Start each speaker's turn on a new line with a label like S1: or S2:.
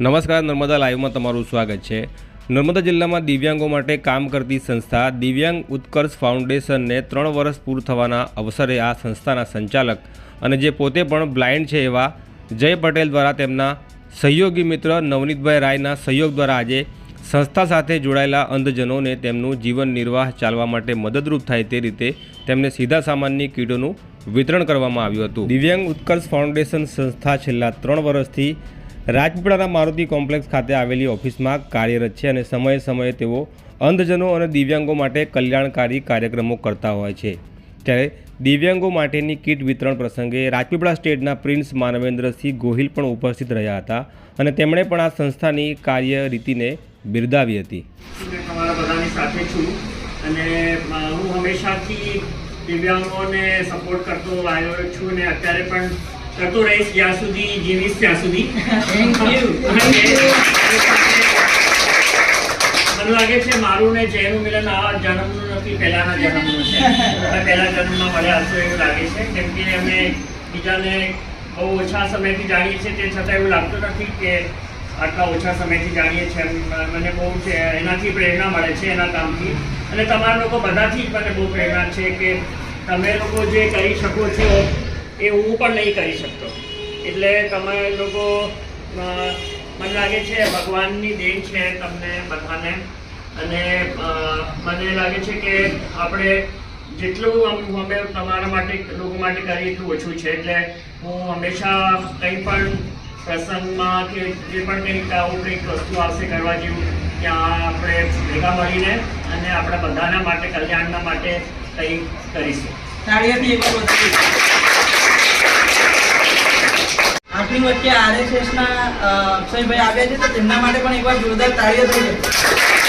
S1: નમસ્કાર, નર્મદા લાઈવમાં તમારું સ્વાગત છે. નર્મદા જિલ્લામાં દિવ્યાંગો માટે કામ કરતી સંસ્થા દિવ્યાંગ ઉત્કર્ષ ફાઉન્ડેશનને ત્રણ વર્ષ પૂરું થવાના અવસરે આ સંસ્થાના સંચાલક અને જે પોતે પણ બ્લાઇન્ડ છે એવા જય પટેલ દ્વારા તેમના સહયોગી મિત્ર નવનીતભાઈ રાયના સહયોગ દ્વારા આજે સંસ્થા સાથે જોડાયેલા અંધજનોને તેમનું જીવન નિર્વાહ ચાલવા માટે મદદરૂપ થાય તે રીતે તેમને સીધા સામાનની કીટોનું વિતરણ કરવામાં આવ્યું હતું. દિવ્યાંગ ઉત્કર્ષ ફાઉન્ડેશન સંસ્થા છેલ્લા ત્રણ વર્ષથી રાજપીપળાના મારુતિ કોમ્પ્લેક્સ ખાતે આવેલી ઓફિસમાં કાર્યરત છે અને સમયે સમયે તેઓ અંધજનો અને દિવ્યાંગો માટે કલ્યાણકારી કાર્યક્રમો કરતા હોય છે. ત્યારે દિવ્યાંગો માટેની કીટ વિતરણ પ્રસંગે રાજપીપળા સ્ટેટના પ્રિન્સ માનવેન્દ્રસિંહ ગોહિલ પણ ઉપસ્થિત રહ્યા હતા અને તેમણે પણ આ સંસ્થાની કાર્ય રીતિને બિરદાવી હતી.
S2: અને હું હંમેશાથી દિવ્યાંગોને સપોર્ટ કરતો આવ્યો છું અને અત્યારે પણ કરતો રહીશ જ્યાં સુધી જીવીશ ત્યાં સુધી. મને લાગે છે મારું ને જયનું મિલન આ જન્મનું નથી પહેલાના જન્મનું છે. અમે પહેલા જન્મમાં મળ્યા હશો એવું લાગે છે કેમ કે અમે બીજાને બહુ ઓછા સમયથી જાણીએ છીએ તે છતાં એવું લાગતું નથી કે આટલા ઓછા સમયથી જાણીએ છીએ મને બહુ છે એનાથી પ્રેરણા મળે છે એના કામથી. અને તમારા લોકો બધાથી જ મને બહુ પ્રેરણા છે કે તમે લોકો જે કરી શકો છો એ હું પણ નહીં કરી શકતો. એટલે તમે લોકો મને લાગે છે ભગવાનની દેન છે તમને બધાને. અને મને લાગે છે કે આપણે જેટલું અમે તમારા માટે, લોકો માટે કરીએ એટલું ઓછું છે. એટલે હું હંમેશા કંઈ પણ પ્રસંગમાં કે જે પણ કંઈક આવું કંઈક વસ્તુ આવશે કરવા જેવું, ત્યાં આપણે ભેગા મળીને અને આપણા બધાના માટે, કલ્યાણના માટે કંઈક કરીશું.
S3: તાળીઓથી એક આપણી વચ્ચે આરએસએસના અક્ષયભાઈ આવ્યા છે તો તેમના માટે પણ એકવાર જોરદાર તાળીઓ થઈ